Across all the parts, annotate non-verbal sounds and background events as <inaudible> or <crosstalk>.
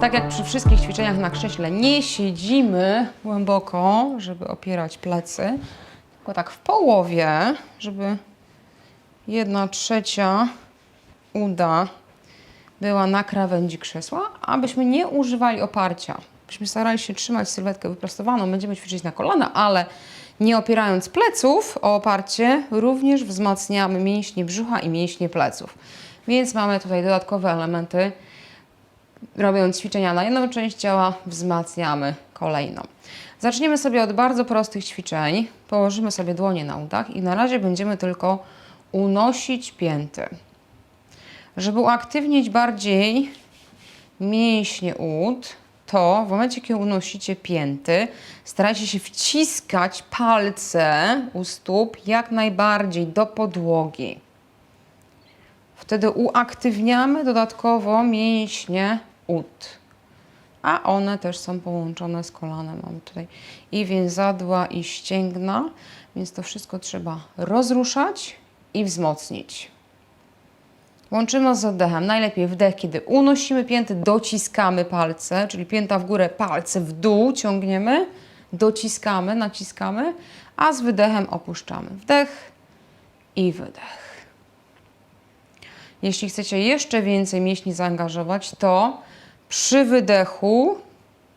Tak jak przy wszystkich ćwiczeniach na krześle, nie siedzimy głęboko, żeby opierać plecy, tylko tak w połowie, żeby jedna trzecia uda była na krawędzi krzesła, abyśmy nie używali oparcia. Byśmy starali się trzymać sylwetkę wyprostowaną, będziemy ćwiczyć na kolana, ale nie opierając pleców o oparcie, również wzmacniamy mięśnie brzucha i mięśnie pleców. Więc mamy tutaj dodatkowe elementy. Robiąc ćwiczenia na jedną część ciała, wzmacniamy kolejną. Zaczniemy sobie od bardzo prostych ćwiczeń. Położymy sobie dłonie na udach i na razie będziemy tylko unosić pięty. Żeby uaktywnić bardziej mięśnie ud, to w momencie, kiedy unosicie pięty, starajcie się wciskać palce u stóp jak najbardziej do podłogi. Wtedy uaktywniamy dodatkowo mięśnie ud. A one też są połączone z kolanem. Mamy tutaj i więzadła, i ścięgna, więc to wszystko trzeba rozruszać i wzmocnić. Łączymy z oddechem. Najlepiej wdech, kiedy unosimy pięty, dociskamy palce, czyli pięta w górę, palce w dół ciągniemy, dociskamy, naciskamy, a z wydechem opuszczamy. Wdech i wydech. Jeśli chcecie jeszcze więcej mięśni zaangażować, to przy wydechu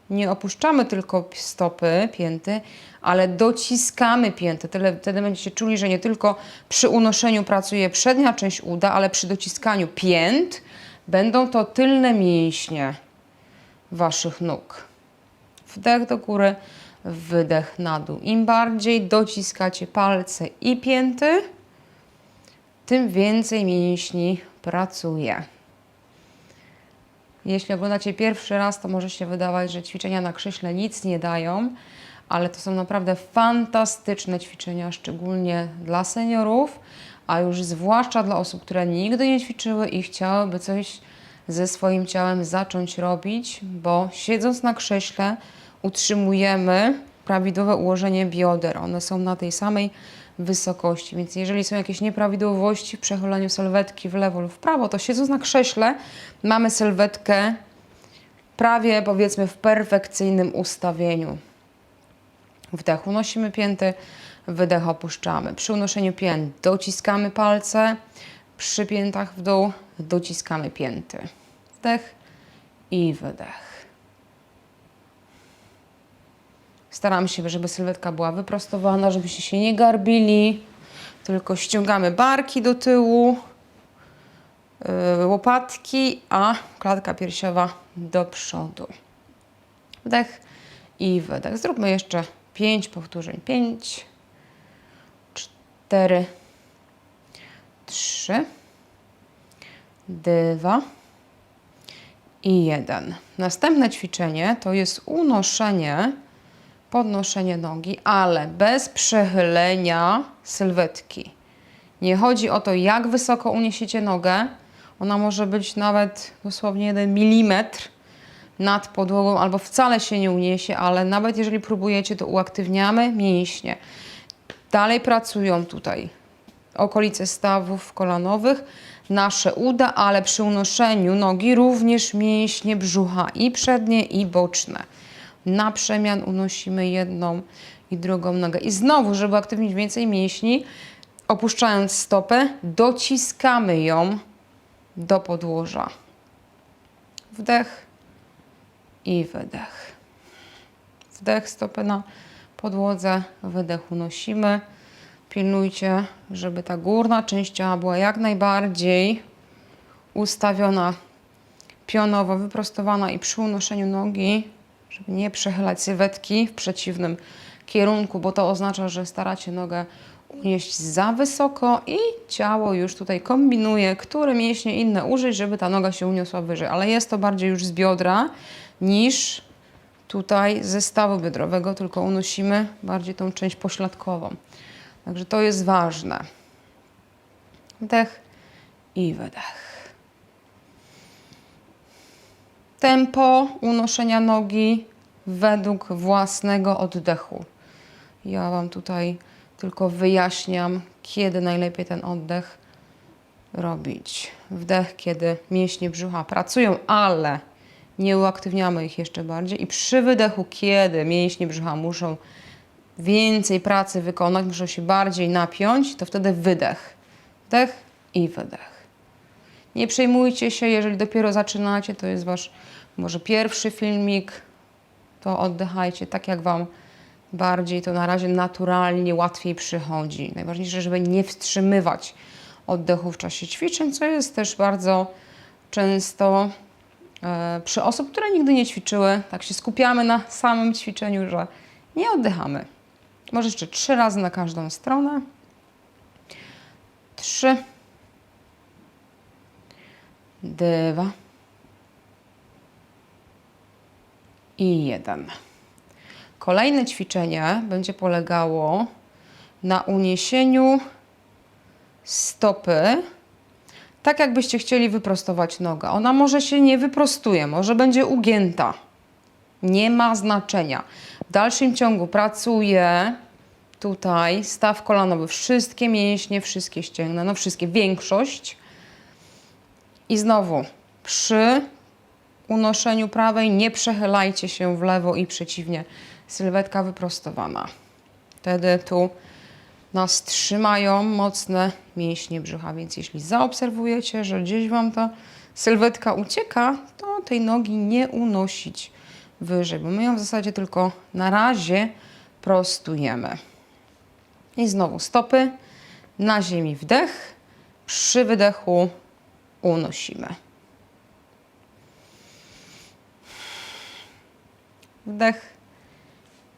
nie opuszczamy tylko stopy, pięty, ale dociskamy pięty. Tyle, wtedy będziecie czuli, że nie tylko przy unoszeniu pracuje przednia część uda, ale przy dociskaniu pięt będą to tylne mięśnie waszych nóg. Wdech do góry, wydech na dół. Im bardziej dociskacie palce i pięty, tym więcej mięśni pracuje. Jeśli oglądacie pierwszy raz, to może się wydawać, że ćwiczenia na krześle nic nie dają, ale to są naprawdę fantastyczne ćwiczenia, szczególnie dla seniorów, a już zwłaszcza dla osób, które nigdy nie ćwiczyły i chciałyby coś ze swoim ciałem zacząć robić, bo siedząc na krześle utrzymujemy prawidłowe ułożenie bioder. One są na tej samej wysokości, więc jeżeli są jakieś nieprawidłowości w przechyleniu sylwetki w lewo lub w prawo, to siedząc na krześle mamy sylwetkę prawie powiedzmy w perfekcyjnym ustawieniu. Wdech unosimy pięty, wydech opuszczamy. Przy unoszeniu pięt dociskamy palce, przy piętach w dół dociskamy pięty. Wdech i wydech. Staramy się, żeby sylwetka była wyprostowana, żebyście się nie garbili, tylko ściągamy barki do tyłu, yy, łopatki, a klatka piersiowa do przodu. Wdech i wydech. Zróbmy jeszcze pięć powtórzeń. Pięć, cztery, trzy, dwa i jeden. Następne ćwiczenie to jest unoszenie podnoszenie nogi, ale bez przechylenia sylwetki. Nie chodzi o to, jak wysoko uniesiecie nogę. Ona może być nawet dosłownie 1 mm nad podłogą, albo wcale się nie uniesie, ale nawet jeżeli próbujecie, to uaktywniamy mięśnie. Dalej pracują tutaj okolice stawów kolanowych, nasze uda, ale przy unoszeniu nogi również mięśnie brzucha i przednie, i boczne na przemian unosimy jedną i drugą nogę. I znowu, żeby aktywnić więcej mięśni, opuszczając stopę, dociskamy ją do podłoża. Wdech i wydech. Wdech, stopę na podłodze, wydech unosimy. Pilnujcie, żeby ta górna część ciała była jak najbardziej ustawiona pionowo, wyprostowana i przy unoszeniu nogi żeby nie przechylać sylwetki w przeciwnym kierunku, bo to oznacza, że staracie nogę unieść za wysoko i ciało już tutaj kombinuje, które mięśnie inne użyć, żeby ta noga się uniosła wyżej. Ale jest to bardziej już z biodra niż tutaj ze stawu biodrowego, tylko unosimy bardziej tą część pośladkową. Także to jest ważne. Wdech i wydech. Tempo unoszenia nogi według własnego oddechu. Ja Wam tutaj tylko wyjaśniam, kiedy najlepiej ten oddech robić. Wdech, kiedy mięśnie brzucha pracują, ale nie uaktywniamy ich jeszcze bardziej. I przy wydechu, kiedy mięśnie brzucha muszą więcej pracy wykonać, muszą się bardziej napiąć, to wtedy wydech. Wdech i wydech. Nie przejmujcie się, jeżeli dopiero zaczynacie, to jest wasz może pierwszy filmik, to oddychajcie tak, jak wam bardziej to na razie naturalnie, łatwiej przychodzi. Najważniejsze, żeby nie wstrzymywać oddechu w czasie ćwiczeń, co jest też bardzo często e, przy osób, które nigdy nie ćwiczyły. Tak się skupiamy na samym ćwiczeniu, że nie oddychamy. Może jeszcze trzy razy na każdą stronę. Trzy. Dwa. I jeden. Kolejne ćwiczenie będzie polegało na uniesieniu stopy, tak jakbyście chcieli wyprostować nogę. Ona może się nie wyprostuje, może będzie ugięta. Nie ma znaczenia. W dalszym ciągu pracuję tutaj staw kolanowy, wszystkie mięśnie, wszystkie ścięgna, no wszystkie, większość. I znowu przy unoszeniu prawej nie przechylajcie się w lewo i przeciwnie. Sylwetka wyprostowana. Wtedy tu nas trzymają mocne mięśnie brzucha, więc jeśli zaobserwujecie, że gdzieś Wam ta sylwetka ucieka, to tej nogi nie unosić wyżej, bo my ją w zasadzie tylko na razie prostujemy. I znowu stopy na ziemi wdech, przy wydechu unosimy. Wdech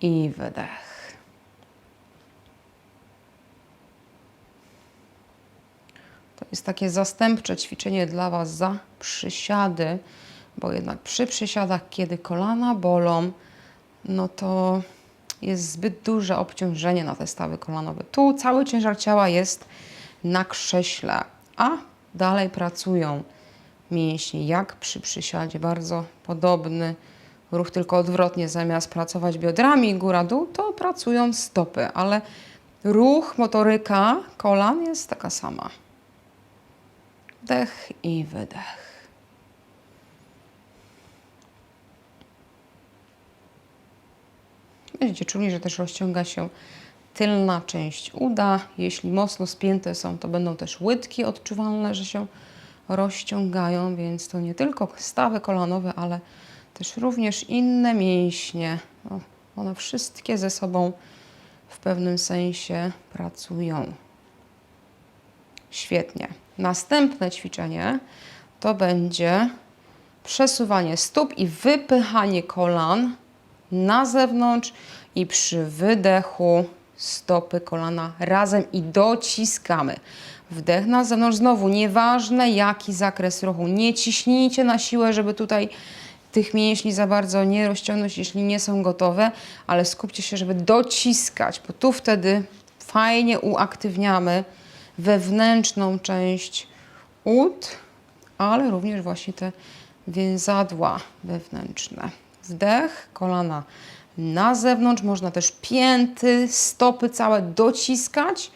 i wydech. To jest takie zastępcze ćwiczenie dla Was za przysiady, bo jednak przy przysiadach, kiedy kolana bolą, no to jest zbyt duże obciążenie na te stawy kolanowe. Tu cały ciężar ciała jest na krześle, a dalej pracują mięśnie jak przy przysiadzie, bardzo podobny ruch, tylko odwrotnie, zamiast pracować biodrami góra-dół, to pracują stopy, ale ruch, motoryka kolan jest taka sama. Wdech i wydech. Będziecie czuli, że też rozciąga się tylna część uda. Jeśli mocno spięte są, to będą też łydki odczuwalne, że się rozciągają, więc to nie tylko stawy kolanowe, ale też również inne mięśnie. No, one wszystkie ze sobą w pewnym sensie pracują. Świetnie. Następne ćwiczenie to będzie przesuwanie stóp i wypychanie kolan na zewnątrz i przy wydechu stopy, kolana razem i dociskamy. Wdech na zewnątrz, znowu nieważne jaki zakres ruchu, nie ciśnijcie na siłę, żeby tutaj tych mięśni za bardzo nie rozciągnąć, jeśli nie są gotowe, ale skupcie się, żeby dociskać, bo tu wtedy fajnie uaktywniamy wewnętrzną część ud, ale również właśnie te więzadła wewnętrzne. Wdech, kolana na zewnątrz, można też pięty, stopy całe dociskać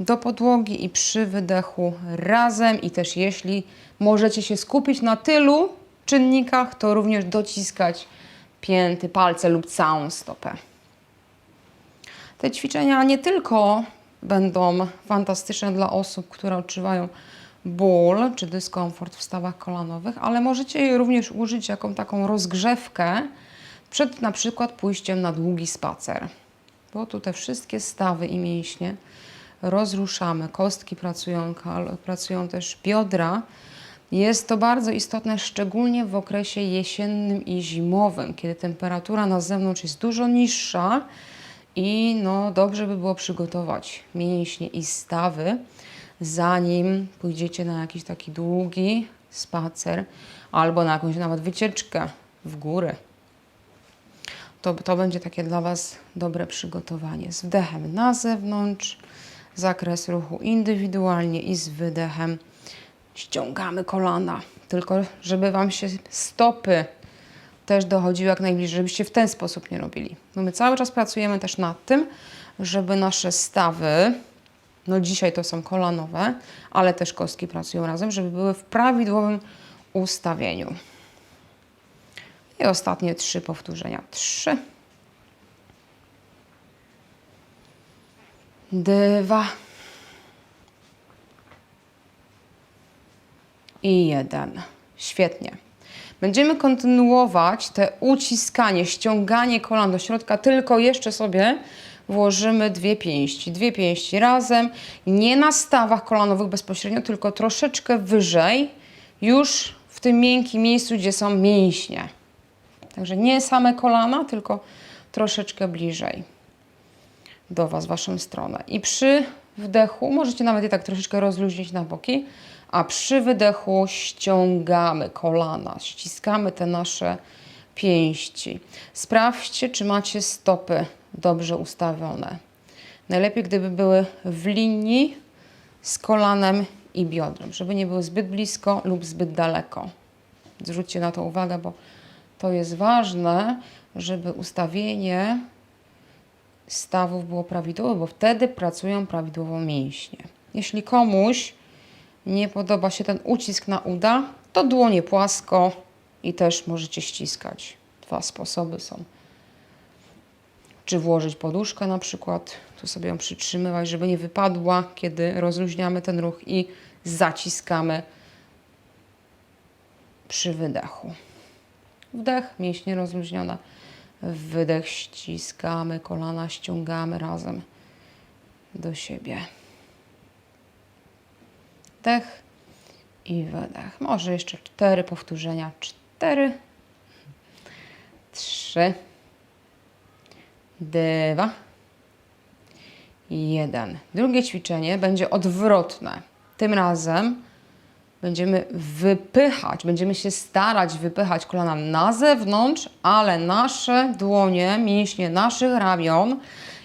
do podłogi i przy wydechu razem i też jeśli możecie się skupić na tylu czynnikach, to również dociskać pięty, palce lub całą stopę. Te ćwiczenia nie tylko będą fantastyczne dla osób, które odczuwają ból czy dyskomfort w stawach kolanowych, ale możecie je również użyć jako taką rozgrzewkę przed na przykład pójściem na długi spacer. Bo tu te wszystkie stawy i mięśnie rozruszamy, kostki pracują, pracują też biodra, jest to bardzo istotne, szczególnie w okresie jesiennym i zimowym, kiedy temperatura na zewnątrz jest dużo niższa i no, dobrze by było przygotować mięśnie i stawy, zanim pójdziecie na jakiś taki długi spacer albo na jakąś nawet wycieczkę w górę. To, to będzie takie dla Was dobre przygotowanie. Z wdechem na zewnątrz, zakres ruchu indywidualnie i z wydechem ściągamy kolana, tylko żeby Wam się stopy też dochodziły jak najbliżej, żebyście w ten sposób nie robili. No my cały czas pracujemy też nad tym, żeby nasze stawy, no dzisiaj to są kolanowe, ale też kostki pracują razem, żeby były w prawidłowym ustawieniu. I ostatnie trzy powtórzenia. Trzy. Dwa. I jeden. Świetnie. Będziemy kontynuować te uciskanie, ściąganie kolan do środka, tylko jeszcze sobie włożymy dwie pięści. Dwie pięści razem, nie na stawach kolanowych bezpośrednio, tylko troszeczkę wyżej, już w tym miękkim miejscu, gdzie są mięśnie. Także nie same kolana, tylko troszeczkę bliżej do Was, Waszą stronę. I przy wdechu, możecie nawet je tak troszeczkę rozluźnić na boki, a przy wydechu ściągamy kolana, ściskamy te nasze pięści. Sprawdźcie, czy macie stopy dobrze ustawione. Najlepiej, gdyby były w linii z kolanem i biodrem, żeby nie były zbyt blisko lub zbyt daleko. Zwróćcie na to uwagę, bo to jest ważne, żeby ustawienie stawów było prawidłowe, bo wtedy pracują prawidłowo mięśnie. Jeśli komuś nie podoba się ten ucisk na uda, to dłonie płasko i też możecie ściskać. Dwa sposoby są. Czy włożyć poduszkę na przykład, tu sobie ją przytrzymywać, żeby nie wypadła, kiedy rozluźniamy ten ruch i zaciskamy przy wydechu. Wdech, mięśnie rozluźnione. Wydech, ściskamy kolana, ściągamy razem do siebie. Wdech i wydech. Może jeszcze cztery powtórzenia. Cztery, trzy, dwa, jeden. Drugie ćwiczenie będzie odwrotne. Tym razem będziemy wypychać, będziemy się starać wypychać kolana na zewnątrz, ale nasze dłonie, mięśnie naszych ramion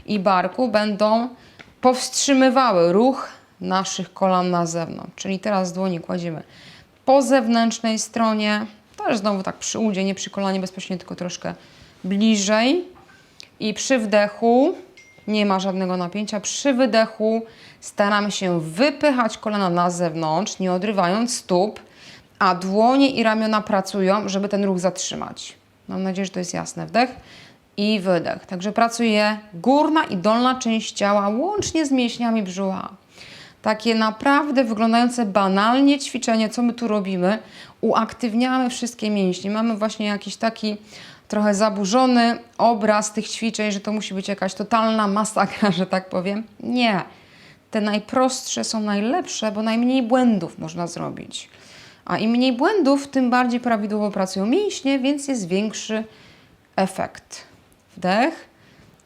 i barku będą powstrzymywały ruch naszych kolan na zewnątrz. Czyli teraz dłonie kładziemy po zewnętrznej stronie, też znowu tak przy udzie, nie przy kolanie bezpośrednio, tylko troszkę bliżej. I przy wdechu nie ma żadnego napięcia. Przy wydechu staramy się wypychać kolana na zewnątrz, nie odrywając stóp, a dłonie i ramiona pracują, żeby ten ruch zatrzymać. Mam nadzieję, że to jest jasne. Wdech i wydech. Także pracuje górna i dolna część ciała łącznie z mięśniami brzucha. Takie naprawdę wyglądające banalnie ćwiczenie, co my tu robimy, uaktywniamy wszystkie mięśnie. Mamy właśnie jakiś taki trochę zaburzony obraz tych ćwiczeń, że to musi być jakaś totalna masakra, <laughs> że tak powiem. Nie. Te najprostsze są najlepsze, bo najmniej błędów można zrobić. A im mniej błędów, tym bardziej prawidłowo pracują mięśnie, więc jest większy efekt. Wdech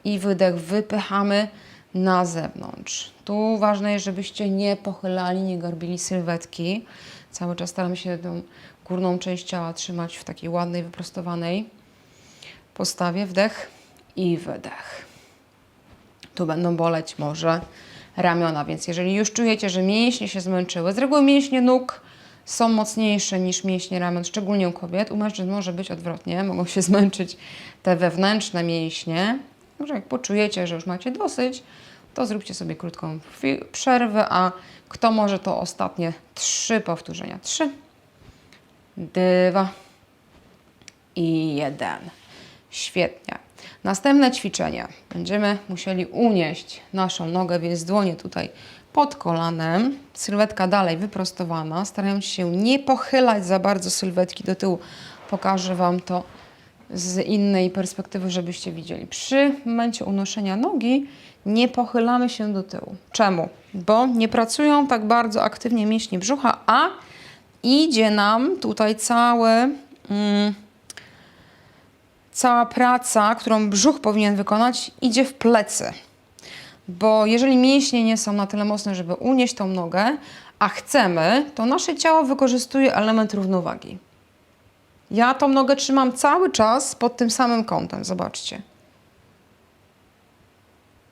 i wydech wypychamy na zewnątrz. Tu ważne jest, żebyście nie pochylali, nie garbili sylwetki. Cały czas staramy się tą górną część ciała trzymać w takiej ładnej, wyprostowanej postawie. Wdech i wydech. Tu będą boleć może ramiona, więc jeżeli już czujecie, że mięśnie się zmęczyły, z reguły mięśnie nóg są mocniejsze niż mięśnie ramion, szczególnie u kobiet. U mężczyzn może być odwrotnie, mogą się <laughs> zmęczyć te wewnętrzne mięśnie. Także jak poczujecie, że już macie dosyć, to zróbcie sobie krótką przerwę, a kto może to ostatnie trzy powtórzenia. Trzy, dwa i jeden. Świetnie. Następne ćwiczenie. Będziemy musieli unieść naszą nogę, więc dłonie tutaj pod kolanem. Sylwetka dalej wyprostowana. Starając się nie pochylać za bardzo sylwetki do tyłu. Pokażę Wam to z innej perspektywy, żebyście widzieli. Przy momencie unoszenia nogi nie pochylamy się do tyłu. Czemu? Bo nie pracują tak bardzo aktywnie mięśnie brzucha, a idzie nam tutaj cały... Mm, cała praca, którą brzuch powinien wykonać, idzie w plecy. Bo jeżeli mięśnie nie są na tyle mocne, żeby unieść tą nogę, a chcemy, to nasze ciało wykorzystuje element równowagi. Ja tą nogę trzymam cały czas pod tym samym kątem, zobaczcie.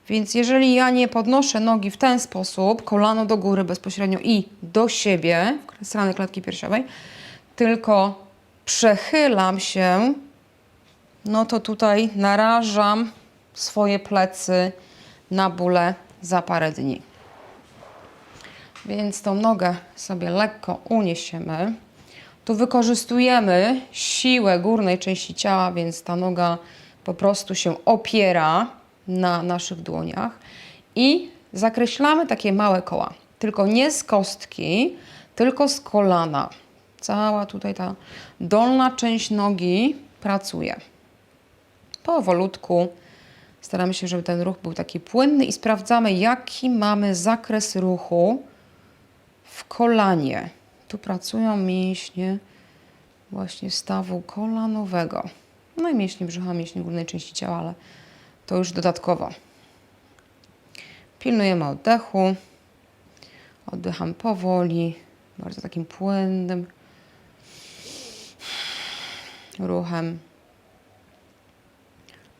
Więc jeżeli ja nie podnoszę nogi w ten sposób, kolano do góry bezpośrednio i do siebie, w stronę klatki piersiowej, tylko przechylam się no to tutaj narażam swoje plecy na bóle za parę dni. Więc tą nogę sobie lekko uniesiemy. Tu wykorzystujemy siłę górnej części ciała, więc ta noga po prostu się opiera na naszych dłoniach i zakreślamy takie małe koła. Tylko nie z kostki, tylko z kolana. Cała tutaj ta dolna część nogi pracuje. Powolutku staramy się, żeby ten ruch był taki płynny i sprawdzamy, jaki mamy zakres ruchu w kolanie. Tu pracują mięśnie właśnie stawu kolanowego. No i mięśnie brzucha, mięśnie górnej części ciała, ale to już dodatkowo. Pilnujemy oddechu. Oddycham powoli, bardzo takim płynnym ruchem.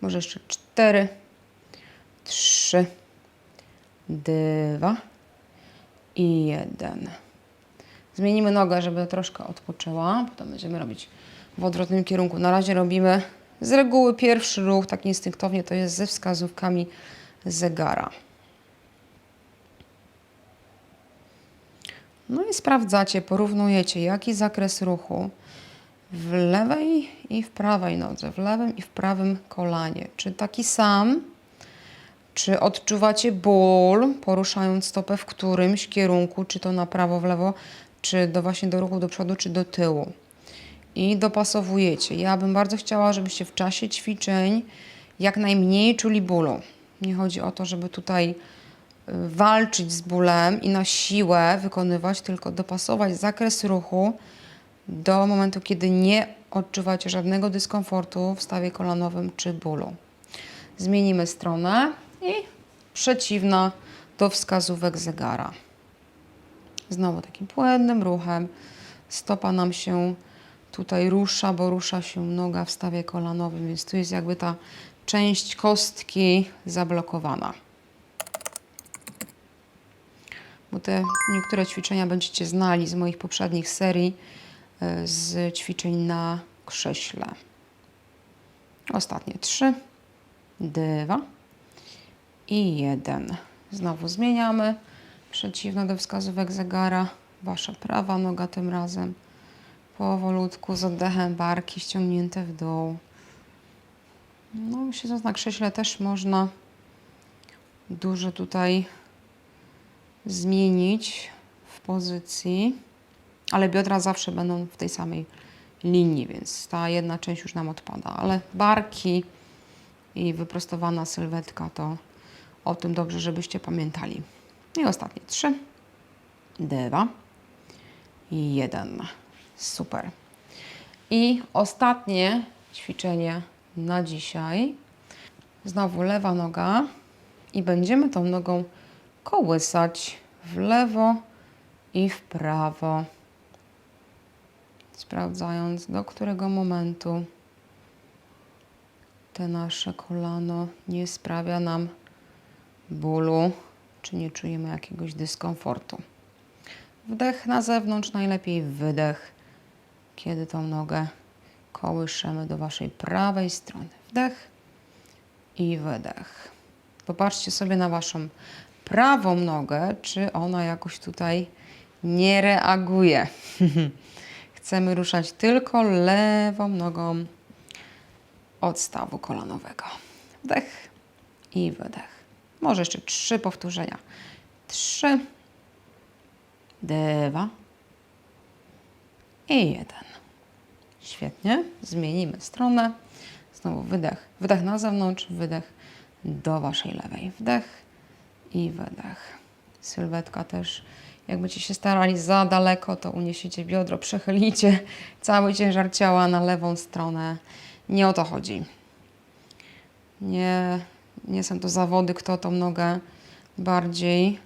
Może jeszcze cztery, trzy, dwa i jeden. Zmienimy nogę, żeby troszkę odpoczęła. Potem będziemy robić w odwrotnym kierunku. Na razie robimy z reguły pierwszy ruch, tak instynktownie, to jest ze wskazówkami zegara. No i sprawdzacie, porównujecie, jaki zakres ruchu w lewej i w prawej nodze, w lewym i w prawym kolanie. Czy taki sam? Czy odczuwacie ból, poruszając stopę w którymś kierunku, czy to na prawo, w lewo, czy do właśnie do ruchu do przodu, czy do tyłu? I dopasowujecie. Ja bym bardzo chciała, żebyście w czasie ćwiczeń jak najmniej czuli bólu. Nie chodzi o to, żeby tutaj y, walczyć z bólem i na siłę wykonywać, tylko dopasować zakres ruchu do momentu, kiedy nie odczuwacie żadnego dyskomfortu w stawie kolanowym czy bólu. Zmienimy stronę i przeciwna do wskazówek zegara. Znowu takim płynnym ruchem stopa nam się tutaj rusza, bo rusza się noga w stawie kolanowym, więc tu jest jakby ta część kostki zablokowana. Bo te niektóre ćwiczenia będziecie znali z moich poprzednich serii z ćwiczeń na krześle. Ostatnie trzy, dwa i jeden. Znowu zmieniamy. Przeciwna do wskazówek zegara. Wasza prawa noga tym razem. Powolutku z oddechem barki ściągnięte w dół. No, siedząc na krześle też można dużo tutaj zmienić w pozycji, ale biodra zawsze będą w tej samej linii, więc ta jedna część już nam odpada, ale barki i wyprostowana sylwetka to o tym dobrze, żebyście pamiętali. I ostatnie trzy, dwa i jeden. Super. I ostatnie ćwiczenie na dzisiaj. Znowu lewa noga i będziemy tą nogą kołysać w lewo i w prawo. Sprawdzając, do którego momentu te nasze kolano nie sprawia nam bólu, czy nie czujemy jakiegoś dyskomfortu. Wdech na zewnątrz, najlepiej wydech, kiedy tą nogę kołyszemy do Waszej prawej strony. Wdech i wydech. Popatrzcie sobie na Waszą prawą nogę, czy ona jakoś tutaj nie reaguje. <laughs> Chcemy ruszać tylko lewą nogą od stawu kolanowego. Wdech i wydech. Może jeszcze trzy powtórzenia. Trzy, dwa i jeden. Świetnie. Zmienimy stronę. Znowu wydech. Wydech na zewnątrz, wydech do Waszej lewej. Wdech i wydech. Sylwetka też. Jak będziecie się starali za daleko, to uniesiecie biodro, przechylicie <laughs> cały ciężar ciała na lewą stronę. Nie o to chodzi. Nie, nie są to zawody, kto tą nogę bardziej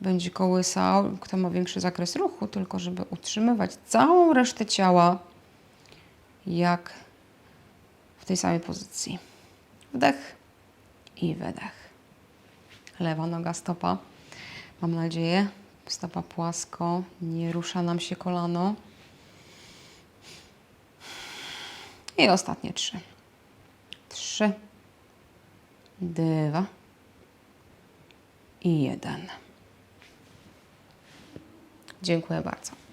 będzie kołysał, kto ma większy zakres ruchu, tylko żeby utrzymywać całą resztę ciała jak w tej samej pozycji. Wdech i wydech. Lewa noga, stopa. Mam nadzieję, stopa płasko, nie rusza nam się kolano. I ostatnie trzy. Trzy, dwa i jeden. Dziękuję bardzo.